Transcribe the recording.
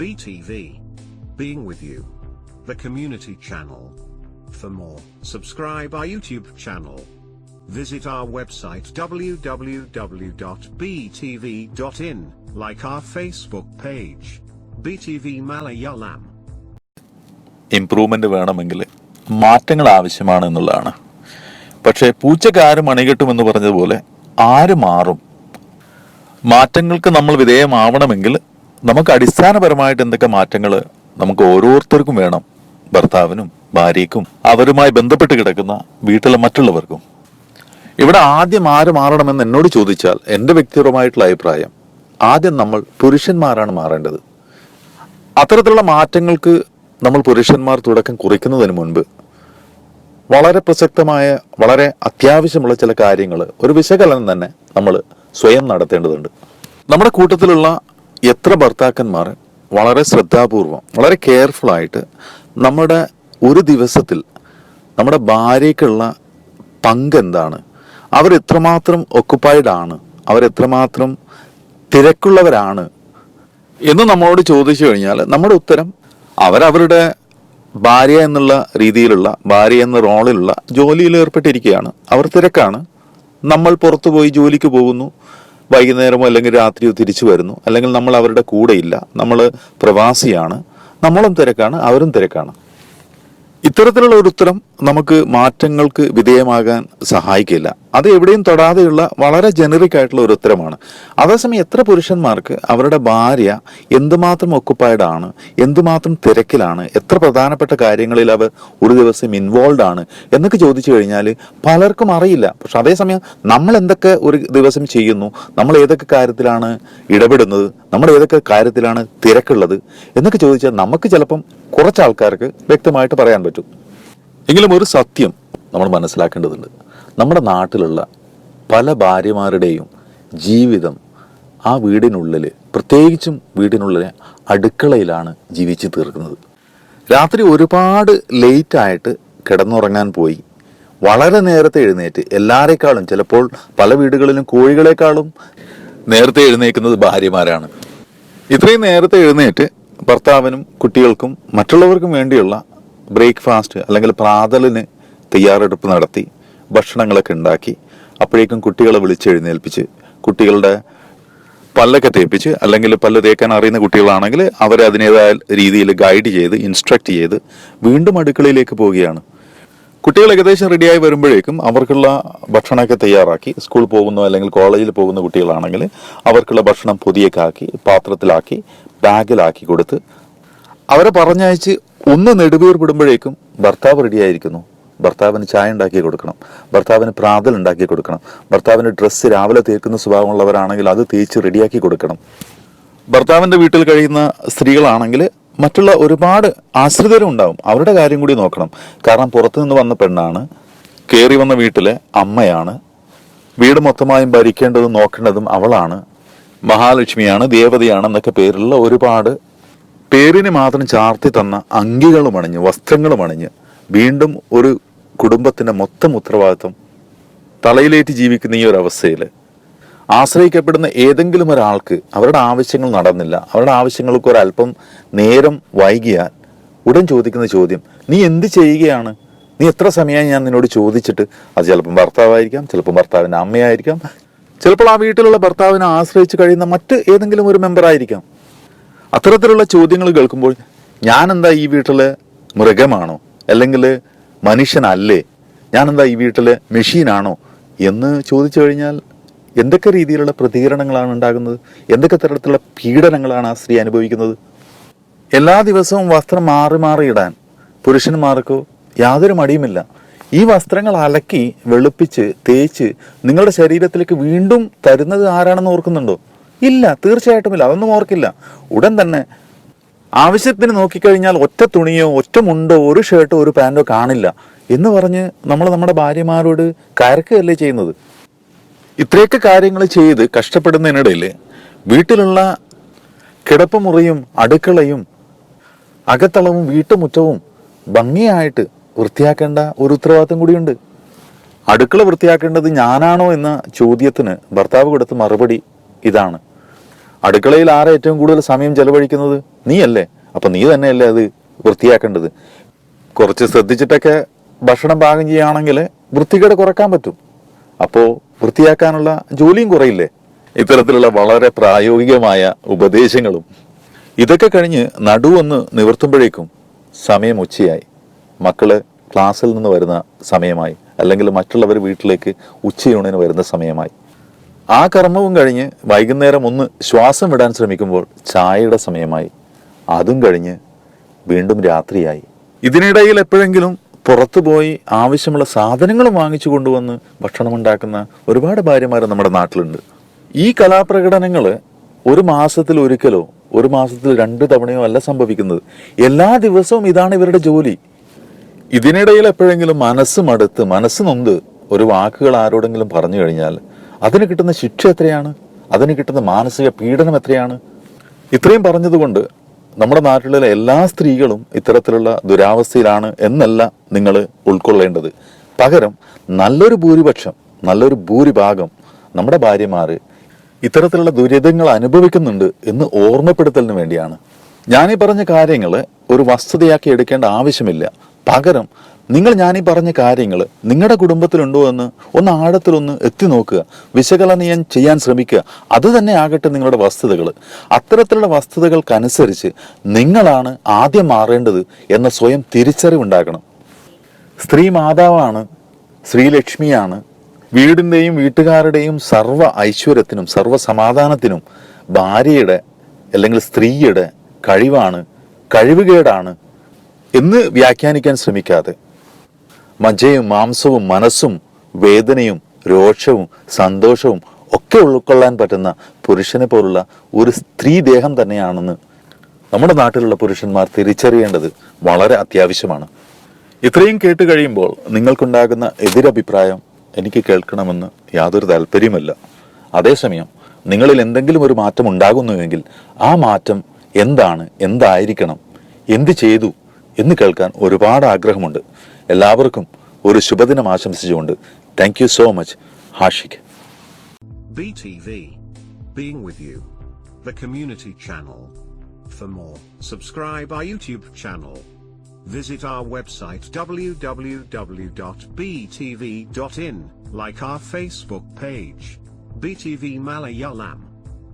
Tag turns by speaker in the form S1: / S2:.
S1: BTV. Being with you. The community channel. For more, subscribe our YouTube channel. Visit our website www.btv.in, like our Facebook page. BTV Malayalam.
S2: Improvement വേണമെങ്കിൽ മാറ്റങ്ങൾ ആവശ്യമാണ് എന്നുള്ളതാണ് പക്ഷേ പൂച്ചക്ക് ആര് മണികെട്ടുമെന്ന് പറഞ്ഞതുപോലെ ആര് മാറും മാറ്റങ്ങൾക്ക് നമ്മൾ വിധേയമാവണമെങ്കിൽ നമുക്ക് അടിസ്ഥാനപരമായിട്ട് എന്തൊക്കെ മാറ്റങ്ങൾ നമുക്ക് ഓരോരുത്തർക്കും വേണം. ഭർത്താവിനും ഭാര്യയ്ക്കും അവരുമായി ബന്ധപ്പെട്ട് കിടക്കുന്ന വീട്ടിലെ മറ്റുള്ളവർക്കും. ഇവിടെ ആദ്യം ആര് മാറണമെന്ന് എന്നോട് ചോദിച്ചാൽ എന്റെ വ്യക്തിപരമായിട്ടുള്ള അഭിപ്രായം ആദ്യം നമ്മൾ പുരുഷന്മാരാണ് മാറേണ്ടത്. അത്തരത്തിലുള്ള മാറ്റങ്ങൾക്ക് നമ്മൾ പുരുഷന്മാർ തുടക്കം കുറിക്കുന്നതിന് മുൻപ് വളരെ പ്രസക്തമായ വളരെ അത്യാവശ്യമുള്ള ചില കാര്യങ്ങൾ ഒരു വിശകലനം തന്നെ നമ്മൾ സ്വയം നടത്തേണ്ടതുണ്ട്. നമ്മുടെ കൂട്ടത്തിലുള്ള എത്ര ഭർത്താക്കന്മാർ വളരെ ശ്രദ്ധാപൂർവം വളരെ കെയർഫുൾ ആയിട്ട് നമ്മുടെ ഒരു ദിവസത്തിൽ നമ്മുടെ ഭാര്യയ്ക്കുള്ള പങ്ക് എന്താണ്? അവർ എത്രമാത്രം ഒക്കുപ്പൈഡ് ആണ്? അവരെത്രമാത്രം തിരക്കുള്ളവരാണ്? എന്ന് നമ്മളോട് ചോദിച്ചു കഴിഞ്ഞാൽ നമ്മുടെ ഉത്തരം അവരവരുടെ ഭാര്യ എന്നുള്ള രീതിയിലുള്ള ഭാര്യ എന്ന റോളിലുള്ള ജോലിയിൽ ഏർപ്പെട്ടിരിക്കുകയാണ്. അവർ തിരക്കാണ്. നമ്മൾ പുറത്തു പോയി ജോലിക്ക് പോകുന്നു. വൈകുന്നേരമോ അല്ലെങ്കിൽ രാത്രിയോ തിരിച്ചു വരുന്നു. അല്ലെങ്കിൽ നമ്മൾ അവരുടെ കൂടെയില്ല നമ്മൾ പ്രവാസിയാണ്. നമ്മളും തിരക്കാണ്. അവരും തിരക്കാണ്. ഇത്തരത്തിലുള്ള ഒരു ഉത്തരം നമുക്ക് മാറ്റങ്ങൾക്ക് വിധേയമാകാൻ സഹായിക്കില്ല. അത് എവിടെയും തൊടാതെയുള്ള വളരെ ജനറിക് ആയിട്ടുള്ള ഒരു ഉത്തരമാണ്. അതേസമയം എത്ര പുരുഷന്മാർക്ക് അവരുടെ ഭാര്യ എന്തുമാത്രം ഒക്കുപ്പൈഡ് ആണ് എന്തുമാത്രം തിരക്കിലാണ് എത്ര പ്രധാനപ്പെട്ട കാര്യങ്ങളിൽ അവർ ഒരു ദിവസം ഇൻവോൾവ് ആണ് എന്നൊക്കെ ചോദിച്ചു കഴിഞ്ഞാൽ പലർക്കും അറിയില്ല. പക്ഷെ അതേസമയം നമ്മൾ എന്തൊക്കെ ഒരു ദിവസം ചെയ്യുന്നു നമ്മൾ ഏതൊക്കെ കാര്യത്തിലാണ് ഇടപെടുന്നത് നമ്മൾ ഏതൊക്കെ കാര്യത്തിലാണ് തിരക്കുള്ളത് എന്നൊക്കെ ചോദിച്ചാൽ നമുക്ക് ചിലപ്പം കുറച്ച് ആൾക്കാർക്ക് വ്യക്തമായിട്ട് പറയാൻ പറ്റും. എങ്കിലും ഒരു സത്യം നമ്മൾ മനസ്സിലാക്കേണ്ടതുണ്ട്. നമ്മുടെ നാട്ടിലുള്ള പല ഭാര്യമാരുടെയും ജീവിതം ആ വീടിനുള്ളിൽ പ്രത്യേകിച്ചും വീടിനുള്ളിൽ അടുക്കളയിലാണ് ജീവിച്ചു തീർക്കുന്നത്. രാത്രി ഒരുപാട് ലേറ്റായിട്ട് കിടന്നുറങ്ങാൻ പോയി. വളരെ നേരത്തെ എഴുന്നേറ്റ് എല്ലാവരെക്കാളും ചിലപ്പോൾ പല വീടുകളിലും കോഴികളെക്കാളും നേരത്തെ എഴുന്നേക്കുന്നത് ഭാര്യമാരാണ്. ഇത്രയും നേരത്തെ എഴുന്നേറ്റ് ഭർത്താവിനും കുട്ടികൾക്കും മറ്റുള്ളവർക്കും വേണ്ടിയുള്ള ബ്രേക്ക്ഫാസ്റ്റ് അല്ലെങ്കിൽ പ്രാതലിന് തയ്യാറെടുപ്പ് നടത്തി. ഭക്ഷണങ്ങളൊക്കെ ഉണ്ടാക്കി അപ്പോഴേക്കും കുട്ടികളെ വിളിച്ചെഴുന്നേൽപ്പിച്ച് കുട്ടികളുടെ പല്ലൊക്കെ തേപ്പിച്ച് അല്ലെങ്കിൽ പല്ല് തേക്കാൻ അറിയുന്ന കുട്ടികളാണെങ്കിൽ അവരെ അതിന്റെതായ രീതിയിൽ ഗൈഡ് ചെയ്ത് ഇൻസ്ട്രക്ട് ചെയ്ത് വീണ്ടും അടുക്കളയിലേക്ക് പോവുകയാണ്. കുട്ടികൾ ഏകദേശം റെഡിയായി വരുമ്പോഴേക്കും അവർക്കുള്ള ഭക്ഷണമൊക്കെ തയ്യാറാക്കി സ്കൂൾ പോകുന്ന അല്ലെങ്കിൽ കോളേജിൽ പോകുന്ന കുട്ടികളാണെങ്കിൽ അവർക്കുള്ള ഭക്ഷണം പൊതിയൊക്കെ ആക്കി പാത്രത്തിലാക്കി ബാഗിലാക്കി കൊടുത്ത് അവരെ പറഞ്ഞയച്ച് ഒന്ന് നെടുവീർപ്പെടുമ്പോഴേക്കും ഭർത്താവ് റെഡിയായിരിക്കുന്നു ഭർത്താവിന് ചായ ഉണ്ടാക്കി കൊടുക്കണം. ഭർത്താവിന് പ്രാതൽ ഉണ്ടാക്കി കൊടുക്കണം. ഭർത്താവിന് ഡ്രസ്സ് രാവിലെ തേക്കുന്ന സ്വഭാവമുള്ളവരാണെങ്കിൽ അത് തേച്ച് റെഡിയാക്കി കൊടുക്കണം. ഭർത്താവിന്റെ വീട്ടിൽ കഴിയുന്ന സ്ത്രീകളാണെങ്കിൽ മറ്റുള്ള ഒരുപാട് ആശ്രിതരും ഉണ്ടാവും. അവരുടെ കാര്യം കൂടി നോക്കണം. കാരണം പുറത്തുനിന്ന് വന്ന പെണ്ണാണ് കയറി വന്ന വീട്ടിലെ അമ്മയാണ് വീട് മൊത്തമായും ഭരിക്കേണ്ടതും നോക്കേണ്ടതും അവളാണ് മഹാലക്ഷ്മിയാണ് ദേവതയാണ് എന്നൊക്കെ പേരുള്ള ഒരുപാട് പേരിന് മാത്രം ചാർത്തി തന്ന അങ്കികളും അണിഞ്ഞ് വസ്ത്രങ്ങളും അണിഞ്ഞ് വീണ്ടും ഒരു കുടുംബത്തിന്റെ മൊത്തം ഉത്തരവാദിത്വം തലയിലേറ്റ് ജീവിക്കുന്ന ഈ ഒരു അവസ്ഥയിൽ ആശ്രയിക്കപ്പെടുന്ന ഏതെങ്കിലും ഒരാൾക്ക് അവരുടെ ആവശ്യങ്ങൾ നടന്നില്ല അവരുടെ ആവശ്യങ്ങൾക്ക് ഒരല്പം നേരം വൈകിയാൽ ഉടൻ ചോദിക്കുന്ന ചോദ്യം നീ എന്ത് ചെയ്യുകയാണ്? നീ എത്ര സമയമായി ഞാൻ നിന്നോട് ചോദിച്ചിട്ട്? അത് ചിലപ്പം ഭർത്താവായിരിക്കാം ചിലപ്പം ഭർത്താവിന്റെ അമ്മയായിരിക്കാം. ചിലപ്പോൾ ആ വീട്ടിലുള്ള ഭർത്താവിനെ ആശ്രയിച്ച് കഴിയുന്ന മറ്റ് ഏതെങ്കിലും ഒരു മെമ്പർ ആയിരിക്കാം. അത്തരത്തിലുള്ള ചോദ്യങ്ങൾ കേൾക്കുമ്പോൾ ഞാൻ എന്താ ഈ വീട്ടിലെ മൃഗമാണോ? അല്ലെങ്കിൽ മനുഷ്യനല്ലേ? ഞാനെന്താ ഈ വീട്ടിലെ മെഷീനാണോ? എന്ന് ചോദിച്ചു കഴിഞ്ഞാൽ എന്തൊക്കെ രീതിയിലുള്ള പ്രതികരണങ്ങളാണ് ഉണ്ടാകുന്നത്? എന്തൊക്കെ തരത്തിലുള്ള പീഡനങ്ങളാണ് ആ സ്ത്രീ അനുഭവിക്കുന്നത്? എല്ലാ ദിവസവും വസ്ത്രം മാറി മാറി ഇടാൻ പുരുഷന്മാർക്കോ യാതൊരു മടിയുമില്ല. ഈ വസ്ത്രങ്ങൾ അലക്കി വെളുപ്പിച്ച് തേച്ച് നിങ്ങളുടെ ശരീരത്തിലേക്ക് വീണ്ടും തരുന്നത് ആരാണെന്ന് ഓർക്കുന്നുണ്ടോ? ഇല്ല തീർച്ചയായിട്ടും ഇല്ല. അതൊന്നും ഓർക്കില്ല. ഉടൻ തന്നെ ആവശ്യത്തിന് നോക്കിക്കഴിഞ്ഞാൽ ഒറ്റ തുണിയോ ഒറ്റ മുണ്ടോ ഒരു ഷർട്ടോ ഒരു പാന്റോ കാണില്ല. എന്ന് പറഞ്ഞ് നമ്മൾ നമ്മുടെ ഭാര്യമാരോട് കയറക്കുകയല്ലേ ചെയ്യുന്നത്? ഇത്രയൊക്കെ കാര്യങ്ങൾ ചെയ്ത് കഷ്ടപ്പെടുന്നതിനിടയിൽ വീട്ടിലുള്ള കിടപ്പുമുറിയും അടുക്കളയും അകത്തളവും വീട്ടുമുറ്റവും ഭംഗിയായിട്ട് വൃത്തിയാക്കേണ്ട ഒരു ഉത്തരവാദിത്തം കൂടിയുണ്ട്. അടുക്കള വൃത്തിയാക്കേണ്ടത് ഞാനാണോ എന്ന ചോദ്യത്തിന് ഭർത്താവ് കൊടുത്ത മറുപടി ഇതാണ്. അടുക്കളയിൽ ആരാ ഏറ്റവും കൂടുതൽ സമയം ചെലവഴിക്കുന്നത്? നീയല്ലേ? അപ്പൊ നീ തന്നെയല്ലേ അത് വൃത്തിയാക്കേണ്ടത്. കുറച്ച് ശ്രദ്ധിച്ചിട്ടൊക്കെ ഭക്ഷണം പാകം ചെയ്യുകയാണെങ്കിൽ വൃത്തികേട് കുറയ്ക്കാൻ പറ്റും. അപ്പോൾ വൃത്തിയാക്കാനുള്ള ജോലിയും കുറയില്ലേ? ഇത്തരത്തിലുള്ള വളരെ പ്രായോഗികമായ ഉപദേശങ്ങളും. ഇതൊക്കെ കഴിഞ്ഞ് നടുവൊന്ന് നിവർത്തുമ്പോഴേക്കും സമയം ഉച്ചയായി. മക്കൾ ക്ലാസ്സിൽ നിന്ന് വരുന്ന സമയമായി. അല്ലെങ്കിൽ മറ്റുള്ളവർ വീട്ടിലേക്ക് ഉച്ചയൂണിന് വരുന്ന സമയമായി. ആ കർമ്മവും കഴിഞ്ഞ് വൈകുന്നേരം ഒന്ന് ശ്വാസം വിടാൻ ശ്രമിക്കുമ്പോൾ ചായയുടെ സമയമായി. അതും കഴിഞ്ഞ് വീണ്ടും രാത്രിയായി. ഇതിനിടയിൽ എപ്പോഴെങ്കിലും പുറത്തു പോയി ആവശ്യമുള്ള സാധനങ്ങളും വാങ്ങിച്ചു കൊണ്ടുവന്ന് ഭക്ഷണം ഉണ്ടാക്കുന്ന ഒരുപാട് ഭാര്യമാർ നമ്മുടെ നാട്ടിലുണ്ട്. ഈ കലാപ്രകടനങ്ങൾ ഒരു മാസത്തിൽ ഒരിക്കലോ ഒരു മാസത്തിൽ രണ്ട് തവണയോ അല്ല സംഭവിക്കുന്നത്. എല്ലാ ദിവസവും ഇതാണ് ഇവരുടെ ജോലി. ഇതിനിടയിൽ എപ്പോഴെങ്കിലും മനസ്സ് മടുത്ത് മനസ്സ് നൊന്ത് ഒരു വാക്കുകൾ ആരോടെങ്കിലും പറഞ്ഞു കഴിഞ്ഞാൽ അതിന് കിട്ടുന്ന ശിക്ഷ എത്രയാണ്? അതിന് കിട്ടുന്ന മാനസിക പീഡനം എത്രയാണ്? ഇത്രയും പറഞ്ഞതുകൊണ്ട് നമ്മുടെ നാട്ടിലുള്ള എല്ലാ സ്ത്രീകളും ഇത്തരത്തിലുള്ള ദുരാവസ്ഥയിലാണ് എന്നല്ല നിങ്ങൾ ഉൾക്കൊള്ളേണ്ടത്. പകരം നല്ലൊരു ഭൂരിപക്ഷം നല്ലൊരു ഭൂരിഭാഗം നമ്മുടെ ഭാര്യമാർ ഇത്തരത്തിലുള്ള ദുരിതങ്ങൾ അനുഭവിക്കുന്നുണ്ട് എന്ന് ഓർമ്മപ്പെടുത്തലിന് വേണ്ടിയാണ്. ഞാനീ പറഞ്ഞ കാര്യങ്ങൾ ഒരു വസ്തുതയാക്കി എടുക്കേണ്ട ആവശ്യമില്ല. പകരം നിങ്ങൾ ഞാനീ പറഞ്ഞ കാര്യങ്ങൾ നിങ്ങളുടെ കുടുംബത്തിലുണ്ടോ എന്ന് ഒന്ന് ആഴത്തിലൊന്ന് എത്തി നോക്കുക. വിശകലനം ചെയ്യാൻ ശ്രമിക്കുക. അത് തന്നെ ആകട്ടെ നിങ്ങളുടെ വസ്തുതകൾ അത്തരത്തിലുള്ള വസ്തുതകൾക്കനുസരിച്ച് നിങ്ങളാണ് ആദ്യം മാറേണ്ടത് എന്ന സ്വയം തിരിച്ചറിവുണ്ടാക്കണം സ്ത്രീ മാതാവാണ് ശ്രീലക്ഷ്മിയാണ്. വീടിന്റെയും വീട്ടുകാരുടെയും സർവ ഐശ്വര്യത്തിനും സർവ സമാധാനത്തിനും ഭാര്യയുടെ അല്ലെങ്കിൽ സ്ത്രീയുടെ കഴിവാണ് കഴിവുകേടാണ് എന്ന് വ്യാഖ്യാനിക്കാൻ ശ്രമിക്കാതെ. മജ്ജയും മാംസവും മനസ്സും വേദനയും രോഷവും സന്തോഷവും ഒക്കെ ഉൾക്കൊള്ളാൻ പറ്റുന്ന പുരുഷനെ പോലുള്ള ഒരു സ്ത്രീ ദേഹം തന്നെയാണെന്ന് നമ്മുടെ നാട്ടിലുള്ള പുരുഷന്മാർ തിരിച്ചറിയേണ്ടത് വളരെ അത്യാവശ്യമാണ്. ഇത്രയും കേട്ട് കഴിയുമ്പോൾ നിങ്ങൾക്കുണ്ടാകുന്ന എതിരഭിപ്രായം എനിക്ക് കേൾക്കണമെന്ന് യാതൊരു താല്പര്യമില്ല അതേസമയം നിങ്ങളിൽ എന്തെങ്കിലും ഒരു മാറ്റം ഉണ്ടാകുന്നുവെങ്കിൽ ആ മാറ്റം എന്താണ് എന്തായിരിക്കണം എന്ത് ചെയ്തു എന്ന് കേൾക്കാൻ ഒരുപാട് ആഗ്രഹമുണ്ട്. എല്ലാവർക്കും ഒരു ശുഭദിനം ആശംസിച്ചുകൊണ്ട് thank you so much Hashik
S1: BTV. Being with you. The community channel. For more, subscribe our YouTube channel. Visit our website www.btv.in, like our Facebook page. BTV Malayalam.